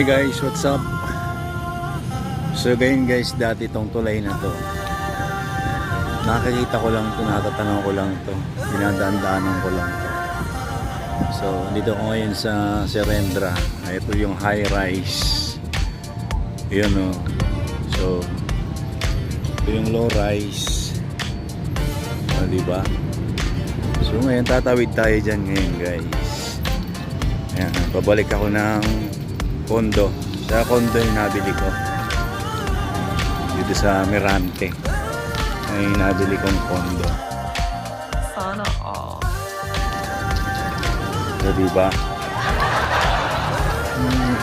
Hey guys, what's up? So ganyan guys, dati tong tulay na to. Nakakita ko lang to, natatanong ko lang to. Dinadaan-daanan ko lang to. So, dito ko ngayon sa Serendra. Ito yung high rise. Yun o. So, ito yung low rise. O, diba? So, ngayon tatawid tayo dyan ngayon guys. Ayan, pabalik ako ng kondo. Sa kondo yung nabili ko. Dito sa Mirante. Ay nabili kong kondo. Sana all. So, diba? Hmm.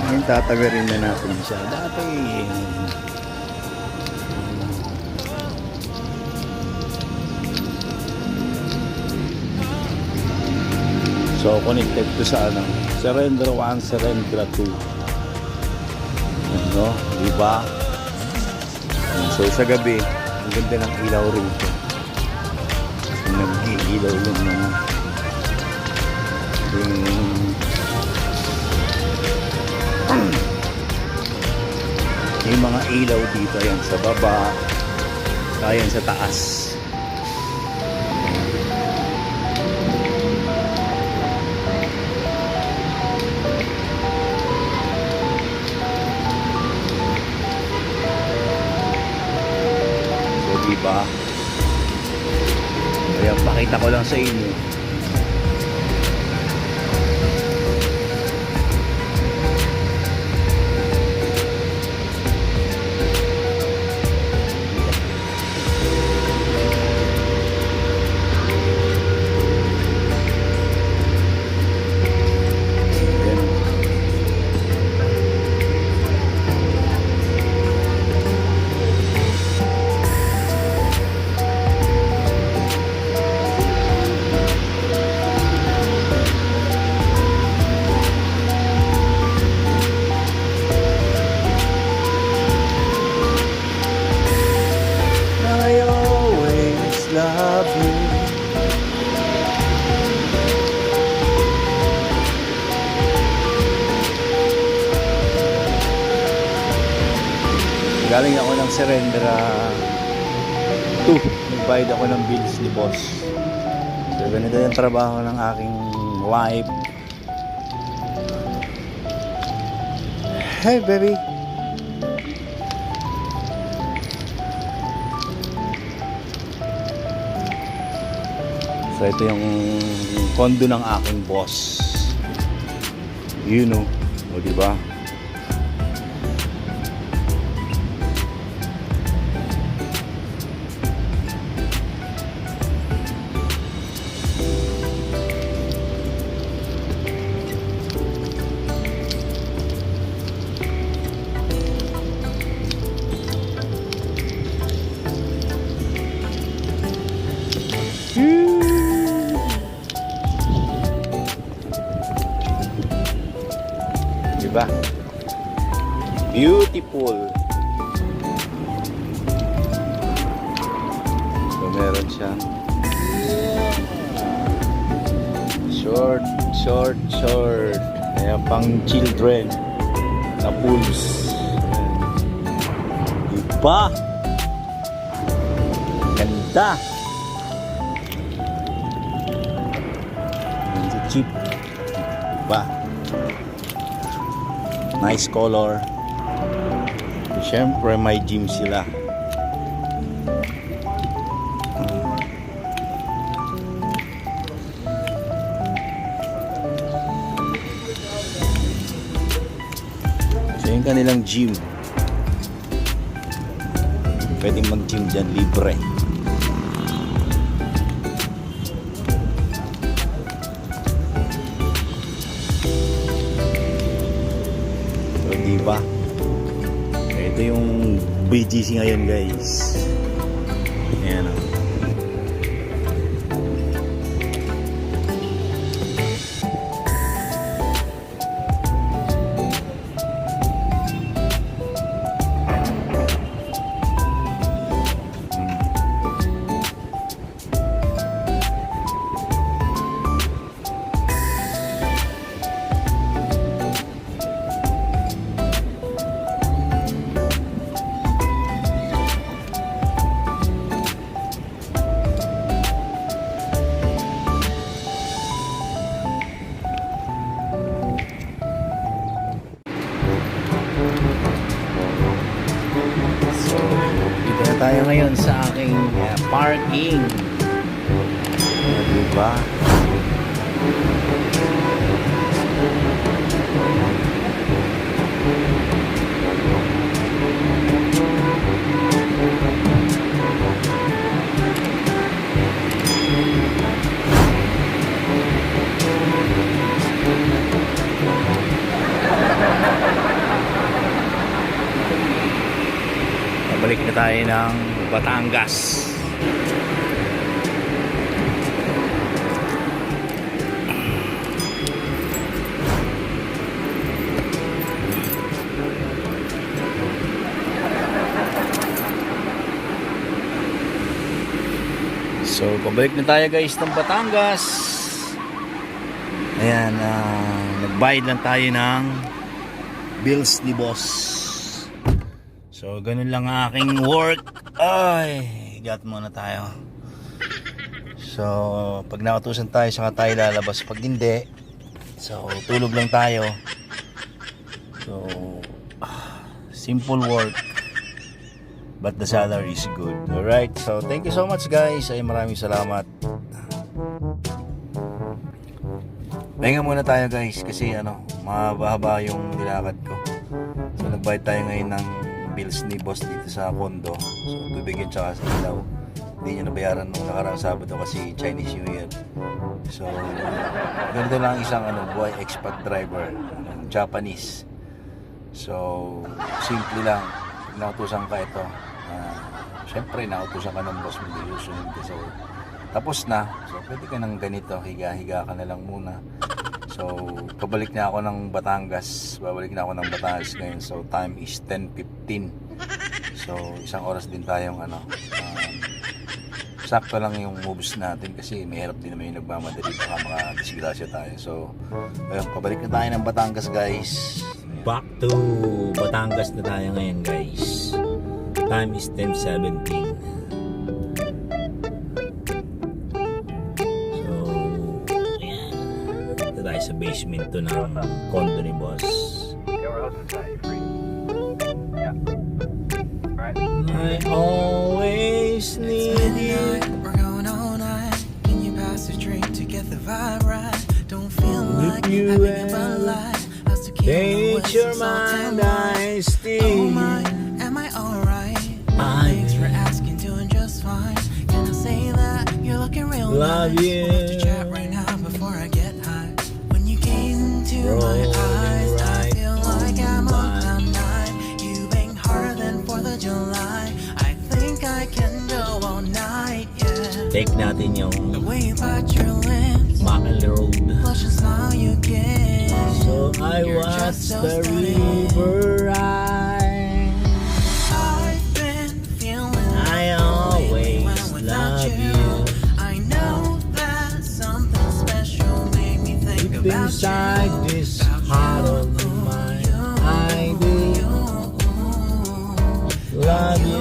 Ngayon tatawirin na natin siya. Dati, So, connected to sa ano, Surrender 1, Surrender 2. Ano, diba? So, sa gabi, ang ganda ng ilaw rito. So, nag-iilaw yung mga yung mga ilaw dito yan sa baba ayan sa taas ko lang sa inyo Serendra 2. Nagbayad ako ng bills ni boss. So, ganito yung trabaho ng aking wife. Hey, baby. So, ito yung kondo ng aking boss. You know. O, di ba? Diba? Beautiful. So, meron siyang short, short, short. Kaya pang children na pools. Diba? Ganda. Ayan si Chip. Nice color. Siyempre may gym sila. So yung kanilang gym. Pwedeng mag-gym dyan libre. BGC ngayon, guys. Parking. Uh, diba? Pabalik na tayo ng Batangas. So, pabalik na tayo guys ng Batangas. Ayan, ah, nagbayad lang tayo ng bills ni boss. So, ganun lang ang aking work. Ay, got muna tayo. So, pag nakatusan tayo, saka tayo lalabas. Pag hindi, so, tulog lang tayo. So, simple work. But the salary is good. Alright, so thank you so much guys. Ay maraming salamat. Pahinga muna tayo guys kasi ano, mahaba yung nilakad ko. So nagbayad tayo ngayon ng bills ni boss dito sa condo. So tubig yun tsaka sa ilaw. Hindi niya nabayaran nung nakaraang Sabado kasi Chinese New Year. So ganito lang isang ano, boy expat driver, ano, Japanese. So simple lang. Pag nakutusan ka ito, uh, syempre nakutusan ka ng boss mo dito sunod ka sa work. Tapos na, so pwede ka ng ganito, higa-higa ka na lang muna. So, pabalik na ako ng Batangas. Babalik na ako ng Batangas ngayon. So, time is 10.15. So, isang oras din tayong ano, um, sakto lang yung moves natin kasi mahirap din naman yung nagmamadali baka makadisgrasya tayo. So, ayun, pabalik na tayo ng Batangas guys. Back to Batangas na tayo ngayon guys. Time is 10.17. basement to ng condo ni boss. I always need you. We're going all night. Can you pass a drink to get the vibe right? Don't feel like you having a life. Take your mind, I Oh still. my, am I alright? Thanks for asking, doing just fine. Can I say that you're looking real Love nice? you. Rolling right on nine. You bang harder than 4th of July. I think I can go all night, yeah. Take natin The yung way you bite your lips, Mackel Road. blush and smile you give. So I watch the river Deep inside this heart of mine, I do love. you,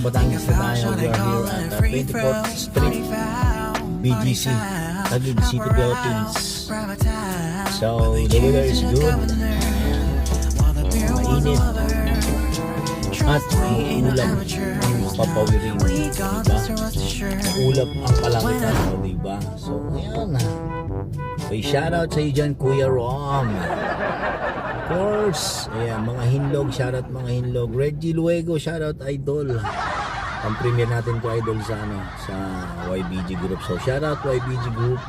to Batangas na tayo. We are here at uh, 24th Street, BGC, Taguig City, Philippines. So, the weather is good. Mainit. At ang ulap ang papawirin. Diba? Ulap ang kalangitan mo, diba? So, ayan na. Okay, shoutout sa iyo dyan, Kuya Rom. Of course. Ayan, mga hinlog, shoutout mga hinlog. Reggie Luego, shoutout idol. Ang premier natin ko idol sa ano, sa YBG Group. So, shoutout YBG Group.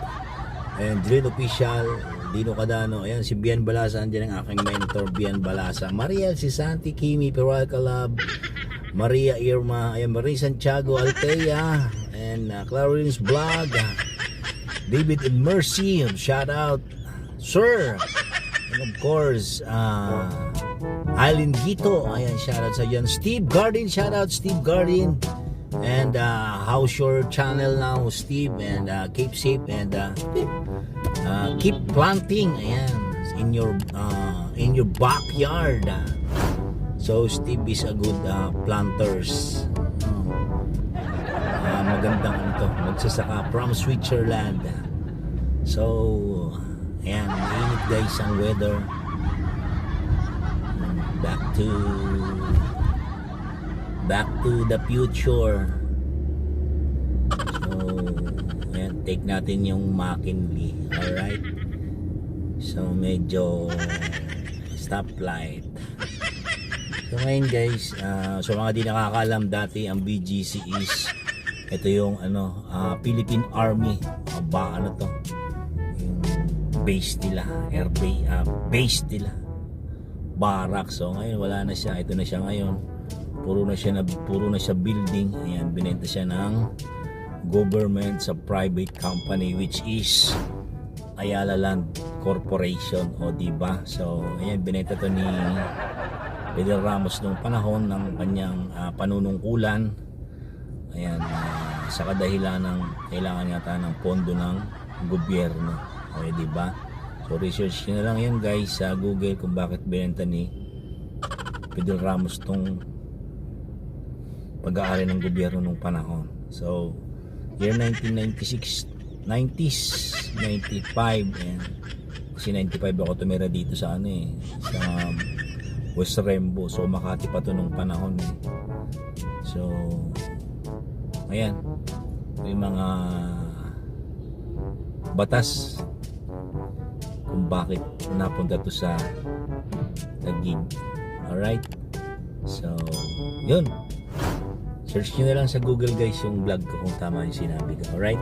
Ayan, Drill Official, Dino Cadano. Ayan, si Bian Balasa. Andiyan ang aking mentor, Bian Balasa. Maria, si Santi Kimi, Peral Calab. Maria Irma. Ayan, Marie Santiago Altea. And uh, Clarence Vlog. David and Mercy, shout out. Sir. And of course, uh, Alin Gito. Ayan, shoutout sa yan. Steve Garden, shoutout Steve Garden. And uh, how's your channel now, Steve? And uh, keep safe and uh, uh, keep planting. Ayan, in your uh, in your backyard. So Steve is a good uh, planters. Ah, magandang ano magsasaka from Switzerland. So, ayan, mainit guys ang weather. Back to back to the future. So, ayan, take natin yung McKinley. Alright? So, medyo stoplight. So ngayon guys, ah, sa mga di nakakaalam dati ang BGC is ito yung ano ah, Philippine Army uh, ba ano to base nila air base, ah, base nila. Barak so ngayon wala na siya ito na siya ngayon. Puro na siya na puro na siya building. Ayan binenta siya ng government sa private company which is Ayala Land Corporation o di ba so ayan binenta to ni Pedro Ramos nung panahon ng kanyang ah, panunungkulan. Ayan ah, sa kadahilan ng kailangan yata ng pondo ng gobyerno okay di ba so research nyo na lang yan guys sa google kung bakit binenta ni Pedro Ramos tong pag-aari ng gobyerno nung panahon so year 1996 90s 95 and kasi 95 ako tumira dito sa ano eh sa West Rembo. So Makati pa to nung panahon. eh. So ayan. May mga batas kung bakit napunta to sa Taguig. Alright? So, yun. Search nyo na lang sa Google guys yung vlog ko kung tama yung sinabi ko. Alright?